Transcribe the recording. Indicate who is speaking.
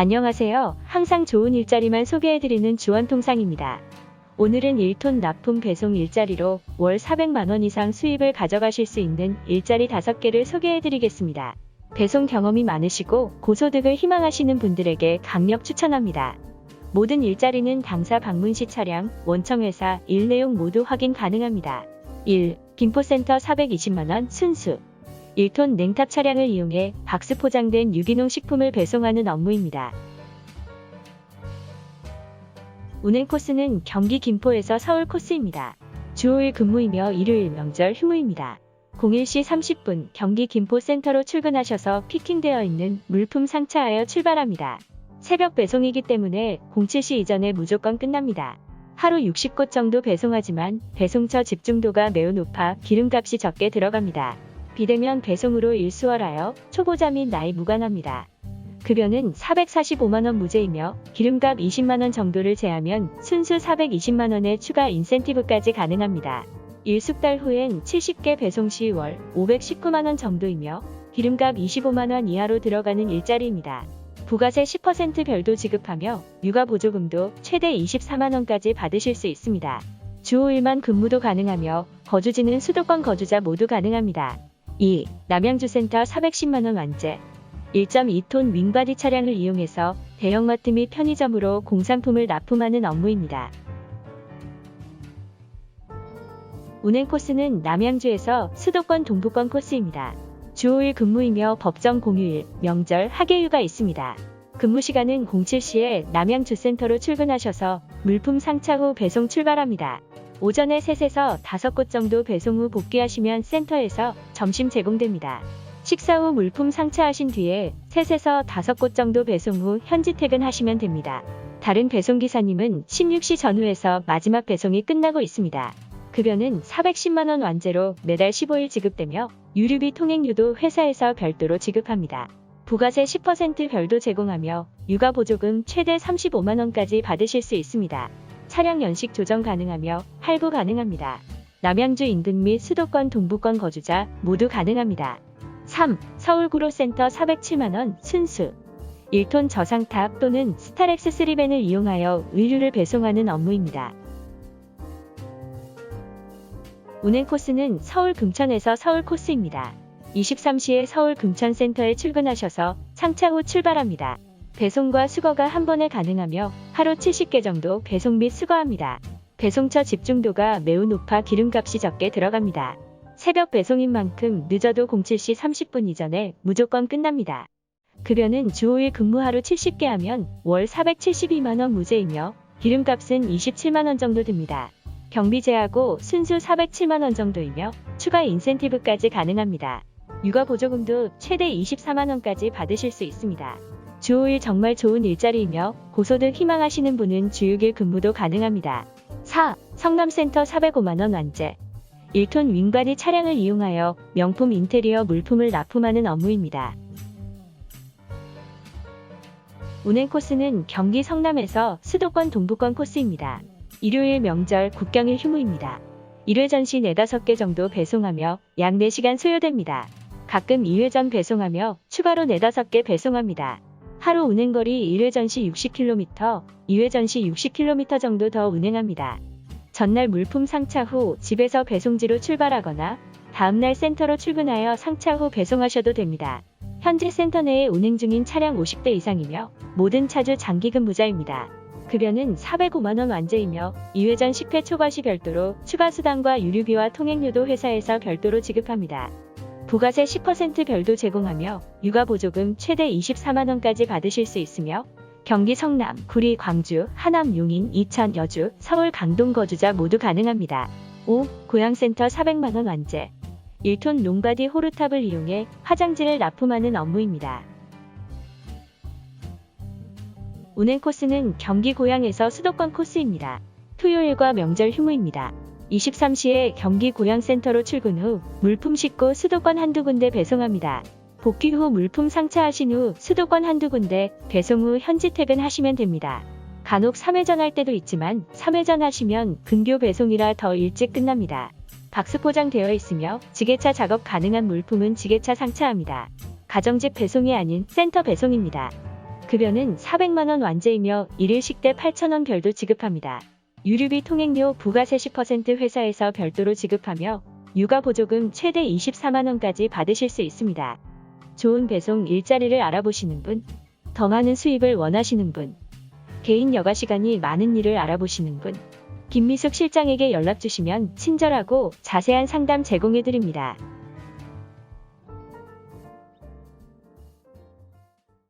Speaker 1: 안녕하세요. 항상 좋은 일자리만 소개해드리는 주원통상입니다. 오늘은 1톤 납품 배송 일자리로 월 400만원 이상 수입을 가져가실 수 있는 일자리 5개를 소개해드리겠습니다. 배송 경험이 많으시고 고소득을 희망하시는 분들에게 강력 추천합니다. 모든 일자리는 당사 방문 시 차량, 원청회사, 일 내용 모두 확인 가능합니다. 1. 김포센터 420만원 순수 1톤 냉탑 차량을 이용해 박스 포장된 유기농 식품을 배송하는 업무입니다. 운행 코스는 경기 김포에서 서울 코스입니다. 주 5일 근무이며 일요일 명절 휴무입니다. 01시 30분 경기 김포 센터로 출근하셔서 피킹되어 있는 물품 상차하여 출발합니다. 새벽 배송이기 때문에 07시 이전에 무조건 끝납니다. 하루 60곳 정도 배송하지만 배송처 집중도가 매우 높아 기름값이 적게 들어갑니다. 비대면 배송으로 일수월하여 초보자 및 나이 무관합니다. 급여는 445만원 무제이며 기름값 20만원 정도를 제하면 순수 420만원의 추가 인센티브까지 가능합니다. 일숙달 후엔 70개 배송 시월 519만원 정도이며 기름값 25만원 이하로 들어가는 일자리입니다. 부가세 10% 별도 지급하며 육아보조금도 최대 24만원까지 받으실 수 있습니다. 주 5일만 근무도 가능하며 거주지는 수도권 거주자 모두 가능합니다. 2. 남양주센터 410만원 완제 1.2톤 윙바디 차량을 이용해서 대형마트 및 편의점으로 공산품을 납품하는 업무입니다. 운행 코스는 남양주에서 수도권 동부권 코스입니다. 주 5일 근무이며 법정 공휴일, 명절, 하계휴가 있습니다. 근무 시간은 07시에 남양주센터로 출근하셔서 물품 상차 후 배송 출발합니다. 오전에 3에서 5곳 정도 배송 후 복귀하시면 센터에서 점심 제공됩니다. 식사 후 물품 상차하신 뒤에 3에서 5곳 정도 배송 후 현지 퇴근하시면 됩니다. 다른 배송기사님은 16시 전후에서 마지막 배송이 끝나고 있습니다. 급여는 410만원 완제로 매달 15일 지급되며 유류비 통행료도 회사에서 별도로 지급합니다. 부가세 10% 별도 제공하며 육아보조금 최대 35만원까지 받으실 수 있습니다. 차량 연식 조정 가능하며 할부 가능합니다. 남양주 인근 및 수도권 동부권 거주자 모두 가능합니다. 3. 서울구로센터 407만원 순수 1톤 저상탑 또는 스타렉스 3밴을 이용하여 의류를 배송하는 업무입니다. 운행 코스는 서울 금천에서 서울 코스입니다. 23시에 서울 금천센터에 출근하셔서 상차 후 출발합니다. 배송과 수거가 한 번에 가능하며 하루 70개 정도 배송 및 수거합니다. 배송처 집중도가 매우 높아 기름값이 적게 들어갑니다. 새벽 배송인 만큼 늦어도 07시 30분 이전에 무조건 끝납니다. 급여는 주 5일 근무 하루 70개 하면 월 472만원 무제이며 기름값은 27만원 정도 듭니다. 경비 제하고 순수 407만원 정도이며 추가 인센티브까지 가능합니다. 육아 보조금도 최대 24만원까지 받으실 수 있습니다. 주 5일 정말 좋은 일자리이며 고소득 희망하시는 분은 주 6일 근무도 가능합니다. 4. 성남센터 405만원 완제 1톤 윙바디 차량을 이용하여 명품 인테리어 물품을 납품하는 업무입니다. 운행 코스는 경기 성남에서 수도권 동부권 코스입니다. 일요일 명절 국경일 휴무입니다. 1회 전시 4, 5개 정도 배송하며 약 4시간 소요됩니다. 가끔 2회 전 배송하며 추가로 4, 5개 배송합니다. 하루 운행거리 1회 전 시 60km, 2회 전 시 60km 정도 더 운행합니다. 전날 물품 상차 후 집에서 배송지로 출발하거나 다음날 센터로 출근하여 상차 후 배송하셔도 됩니다. 현재 센터 내에 운행 중인 차량 50대 이상이며 모든 차주 장기 근무자입니다. 급여는 405만원 완제이며 2회전 10회 초과 시 별도로 추가 수당과 유류비와 통행료도 회사에서 별도로 지급합니다. 부가세 10% 별도 제공하며 육아보조금 최대 24만원까지 받으실 수 있으며 경기 성남, 구리, 광주, 하남, 용인, 이천, 여주, 서울, 강동 거주자 모두 가능합니다. 5. 고양센터 400만원 완제 1톤 롱바디 호루탑을 이용해 화장지를 납품하는 업무입니다. 운행 코스는 경기 고양에서 수도권 코스입니다. 토요일과 명절 휴무입니다. 23시에 경기 고양센터로 출근 후 물품 싣고 수도권 한두 군데 배송합니다. 복귀 후 물품 상차하신 후 수도권 한두 군데 배송 후 현지 퇴근하시면 됩니다. 간혹 3회전 할 때도 있지만 3회전 하시면 근교 배송이라 더 일찍 끝납니다. 박스 포장되어 있으며 지게차 작업 가능한 물품은 지게차 상차합니다. 가정집 배송이 아닌 센터 배송입니다. 급여는 400만원 완제이며 일일 식대 8천원 별도 지급합니다. 유류비 통행료 부가세 10% 회사에서 별도로 지급하며 육아 보조금 최대 24만원까지 받으실 수 있습니다. 좋은 배송 일자리를 알아보시는 분, 더 많은 수입을 원하시는 분, 개인 여가 시간이 많은 일을 알아보시는 분, 김미숙 실장에게 연락 주시면 친절하고 자세한 상담 제공해 드립니다.